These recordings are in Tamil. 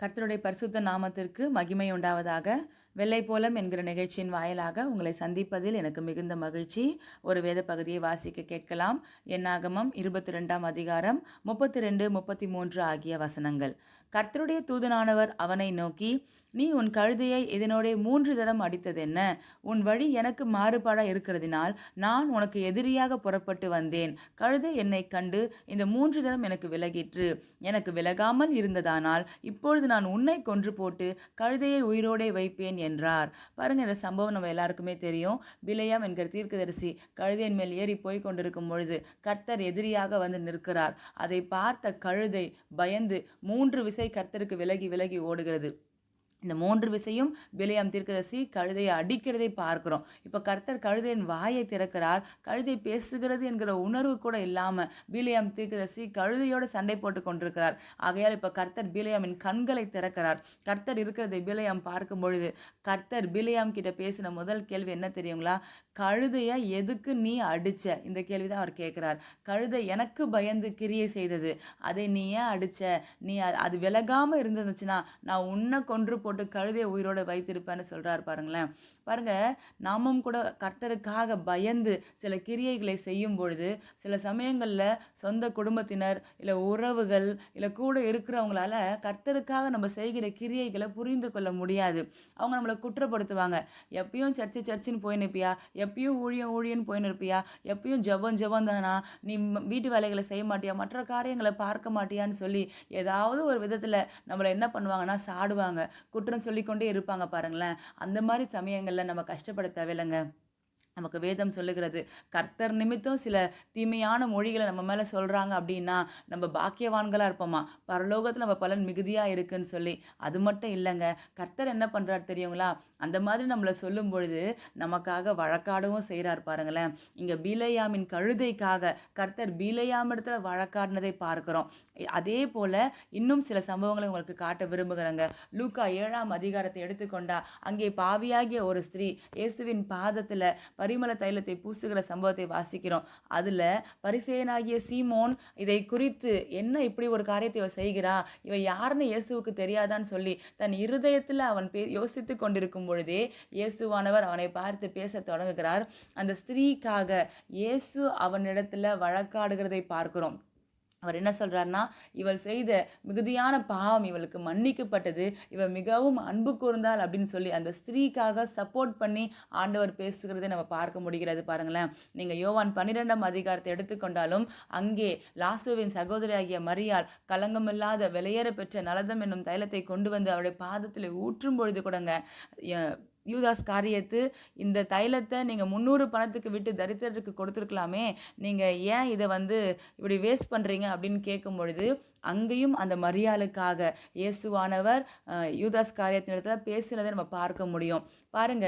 கர்த்தருடைய பரிசுத்த நாமத்திற்கு மகிமை உண்டாவதாக வெள்ளை போலம் என்கிற நிகழ்ச்சியின் வாயிலாக உங்களை சந்திப்பதில் எனக்கு மிகுந்த மகிழ்ச்சி. ஒரு வேத பகுதியை வாசிக்க கேட்கலாம். என்னாகமம் இருபத்தி ரெண்டாம் அதிகாரம் முப்பத்தி ரெண்டு முப்பத்தி மூன்று ஆகிய வசனங்கள். கர்த்தருடைய தூதனானவர் அவனை நோக்கி நீ உன் கழுதையை இதனோடே மூன்று தரம் அடித்ததென்ன உன் வழி எனக்கு மாறுபாடாக இருக்கிறதினால் நான் உனக்கு எதிரியாக புறப்பட்டு வந்தேன். கழுதை என்னை கண்டு இந்த மூன்று தரம் எனக்கு விலகிற்று. எனக்கு விலகாமல் இருந்ததானால் இப்பொழுது நான் உன்னை கொன்று போட்டு கழுதையை உயிரோடே வைப்பேன் என்றார். பாருங்க இந்த சம்பவம் நம்ம எல்லாருக்குமே தெரியும். பிலையாம் என்கிற தீர்க்கதரிசி கழுதையின் மேல் ஏறி போய் கொண்டிருக்கும் பொழுது கர்த்தர் எதிரியாக வந்து நிற்கிறார். அதை பார்த்த கழுதை பயந்து மூன்று விசை கர்த்தருக்கு விலகி விலகி ஓடுகிறது. இந்த மூன்று விசையும் பிலையாம் தீர்க்கதரிசி கழுதையை அடிக்கிறதை பார்க்கிறோம். இப்போ கர்த்தர் கழுதையின் வாயை திறக்கிறார். கழுதை பேசுகிறது என்கிற உணர்வு கூட இல்லாமல் பிலையாம் தீர்க்கதரிசி கழுதையோடு சண்டை போட்டு கொண்டிருக்கிறார். ஆகையால் இப்போ கர்த்தர் பிலியாமின் கண்களை திறக்கிறார். கர்த்தர் இருக்கிறதை பிலியாம் பார்க்கும் பொழுது கர்த்தர் பிலியாம் கிட்ட பேசின முதல் கேள்வி என்ன தெரியுங்களா? கழுதையை எதுக்கு நீ அடிச்ச? இந்த கேள்வி தான் அவர் கேட்குறார். கழுதை எனக்கு பயந்து கிரியை செய்தது. அதை நீ ஏன் அடிச்ச? நீ அது விலகாமல் இருந்துச்சுன்னா நான் உன்னை கொன்று போட்டு கழுதையை உயிரோட வைத்திருப்பேன்னு சொல்கிறார் பாருங்களேன். பாருங்க நாமும் கூட கர்த்தருக்காக பயந்து சில கிரியைகளை செய்யும் பொழுது சில சமயங்களில் சொந்த குடும்பத்தினர் இல்லை உறவுகள் இல்லை கூட இருக்கிறவங்களால கர்த்தருக்காக நம்ம செய்கிற கிரியைகளை புரிந்து கொள்ள முடியாது. அவங்க நம்மளை குற்றப்படுத்துவாங்க. எப்பயும் சர்ச்சு சர்ச்சுன்னு போயின்னு இருப்பியா எப்பயும் ஊழியம் ஊழியன்னு போயின்னு இருப்பியா எப்பயும் ஜெபம் ஜெபம் தானா? நீ வீட்டு வேலைகளை செய்ய மாட்டியா? மற்ற காரியங்களை பார்க்க மாட்டியான்னு சொல்லி ஏதாவது ஒரு விதத்தில் நம்மளை என்ன பண்ணுவாங்கன்னா சாடுவாங்க. குற்றம் சொல்லிக்கொண்டே இருப்பாங்க பாருங்களேன். அந்த மாதிரி சமயங்களில் நம்ம கஷ்டப்பட தேவையில்லைங்க. நமக்கு வேதம் சொல்லுகிறது. கர்த்தர் நிமித்தம் சில தீமையான மொழிகளை நம்ம மேலே சொல்கிறாங்க அப்படின்னா நம்ம பாக்கியவான்களாக இருப்போமா? பரலோகத்தில் நம்ம பலன் மிகுதியாக இருக்குன்னு சொல்லி அது மட்டும் இல்லைங்க. கர்த்தர் என்ன பண்ணுறாரு தெரியுங்களா? அந்த மாதிரி நம்மளை சொல்லும் பொழுது நமக்காக வழக்காடவும் செய்கிறார் பாருங்களேன். இங்கே பீலையாமின் கழுதைக்காக கர்த்தர் பீலையாம் இடத்துல வழக்காடினதை பார்க்குறோம். அதே போல் இன்னும் சில சம்பவங்களை உங்களுக்கு காட்ட விரும்புகிறேங்க. லூக்கா ஏழாம் அதிகாரத்தை எடுத்துக்கொண்டா அங்கே பாவியாகிய ஒரு ஸ்திரீ இயேசுவின் பாதத்தில் பரிமள தைலத்தை பூசுகிற சம்பவத்தை வாசிக்கிறோம். அதில் பரிசேயனாகிய சீமோன் இதை குறித்து என்ன இப்படி ஒரு காரியத்தை இவ செய்கிறா? இவ யாருன்னு இயேசுவுக்கு தெரியாதான்னு சொல்லி தன் இருதயத்தில் அவன் பே யோசித்து கொண்டிருக்கும் பொழுதே இயேசுவானவர் அவனை பார்த்து பேசத் தொடங்குகிறார். அந்த ஸ்திரீக்காக இயேசு அவனிடத்தில் வழக்காடுகிறதை பார்க்கிறோம். அவர் என்ன சொல்கிறாருன்னா இவள் செய்த மிகுதியான பாவம் இவளுக்கு மன்னிக்கப்பட்டது. இவள் மிகவும் அன்பு கூர்ந்தாள் அப்படின்னு சொல்லி அந்த ஸ்திரீக்காக சப்போர்ட் பண்ணி ஆண்டவர் பேசுகிறதை நம்ம பார்க்க முடிகிறது பாருங்களேன். நீங்கள் யோவான் பன்னிரெண்டாம் அதிகாரத்தை எடுத்துக்கொண்டாலும் அங்கே லாசுவின் சகோதரியாகிய மரியால் கலங்கமில்லாத விலையேற பெற்ற நலதம் என்னும் தைலத்தை கொண்டு வந்து அவருடைய பாதத்தில் ஊற்றும் பொழுது கூடங்க யூதாஸ் காரியத்து இந்த தைலத்தை நீங்கள் முந்நூறு பணத்துக்கு விட்டு தரித்திரருக்கு கொடுத்துருக்கலாமே நீங்கள் ஏன் இதை வந்து இப்படி வேஸ்ட் பண்ணுறீங்க அப்படின்னு கேட்கும் பொழுது அங்கேயும் அந்த மரியாளுக்காக இயேசுவானவர் யூதாஸ் யூதாஸ் காரியத்தினிடத்துல பேசினதை நம்ம பார்க்க முடியும். பாருங்க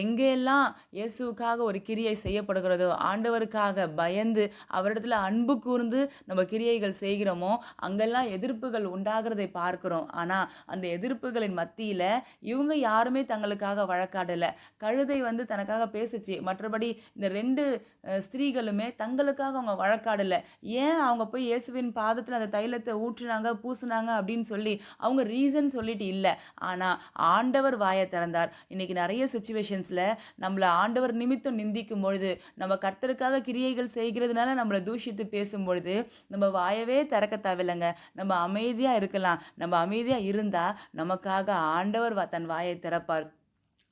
எங்கெல்லாம் இயேசுவுக்காக ஒரு கிரியை செய்யப்படுகிறதோ ஆண்டவருக்காக பயந்து அவரிடத்துல அன்பு கூர்ந்து நம்ம கிரியைகள் செய்கிறோமோ அங்கெல்லாம் எதிர்ப்புகள் உண்டாகிறதை பார்க்கிறோம். ஆனால் அந்த எதிர்ப்புகளின் மத்தியில் இவங்க யாருமே தங்களுக்காக வழக்காடலை. கழுதை வந்து தனக்காக பேசுச்சு. மற்றபடி இந்த ரெண்டு ஸ்திரீகளுமே தங்களுக்காக அவங்க வழக்காடலை. ஏன் அவங்க போய் இயேசுவின் பாதத்தில் அந்த தைலத்தை ஊற்றுனாங்க பூசுனாங்க அப்படின்னு சொல்லி அவங்க ரீசன் சொல்லிட்டு இல்லை. ஆனால் ஆண்டவர் வாயை திறந்தார். இன்னைக்கு நிறைய சுச்சுவேஷன்ஸில் நம்மளை ஆண்டவர் நிமித்தம் நிந்திக்கும் பொழுது நம்ம கர்த்தருக்காக கிரியைகள் செய்கிறதுனால நம்மளை தூஷித்து பேசும் பொழுது நம்ம வாயவே திறக்க தேவையில்லைங்க. நம்ம அமைதியாக இருக்கலாம். நம்ம அமைதியாக இருந்தால் நமக்காக ஆண்டவர் வா- தன் வாயை திறப்பார்.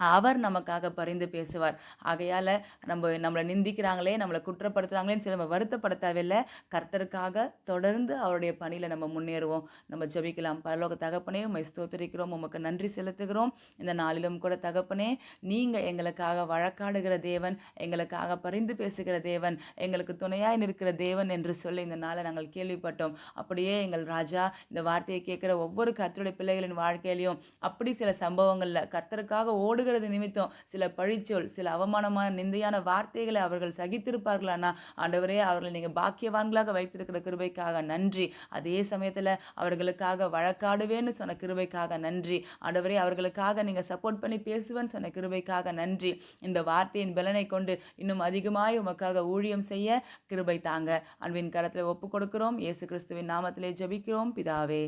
அவர் நமக்காக பரிந்து பேசுவார். ஆகையால் நம்ம நம்மளை நிந்திக்கிறாங்களே நம்மளை குற்றப்படுத்துகிறாங்களேன்னு சொல்லி நம்ம வருத்தப்பட தேவையில்லை கர்த்தருக்காக தொடர்ந்து அவருடைய பணியில் நம்ம முன்னேறுவோம். நம்ம ஜபிக்கலாம். பரலோக தகப்பனே உம்மை ஸ்தோத்திரிக்கிறோம். உமக்கு நன்றி செலுத்துகிறோம். இந்த நாளிலும் கூட தகப்பனே நீங்கள் எங்களுக்காக வழக்காடுகிற தேவன் எங்களுக்காக பரிந்து பேசுகிற தேவன் எங்களுக்கு துணையாய் நிற்கிற தேவன் என்று சொல்லி இந்த நாளை நாங்கள் கேள்விப்பட்டோம். அப்படியே எங்கள் ராஜா இந்த வார்த்தையை கேட்குற ஒவ்வொரு கர்த்தருடைய பிள்ளைகளின் வாழ்க்கையிலையும் அப்படி சில சம்பவங்களில் கர்த்தருக்காக ஓடு ஓடுகிறது நிமித்தம். சில பழிச்சொல் சில அவமானமான நிந்தையான வார்த்தைகளை அவர்கள் சகித்திருப்பார்களானா? ஆண்டவரே அவர்களை நீங்கள் பாக்கியவான்களாக வைத்திருக்கிற கிருபைக்காக நன்றி. அதே சமயத்தில் அவர்களுக்காக வழக்காடுவேன்னு சொன்ன கிருபைக்காக நன்றி. ஆண்டவரே அவர்களுக்காக நீங்கள் சப்போர்ட் பண்ணி பேசுவேன்னு சொன்ன கிருபைக்காக நன்றி. இந்த வார்த்தையின் பலனை கொண்டு இன்னும் அதிகமாய் உமக்காக ஊழியம் செய்ய கிருபை தாங்க. அன்பின் கரத்தில் ஒப்பு கொடுக்கிறோம். இயேசு கிறிஸ்துவின் நாமத்திலே ஜெபிக்கிறோம். பிதாவே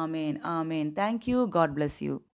ஆமேன் ஆமேன். Thank you God bless you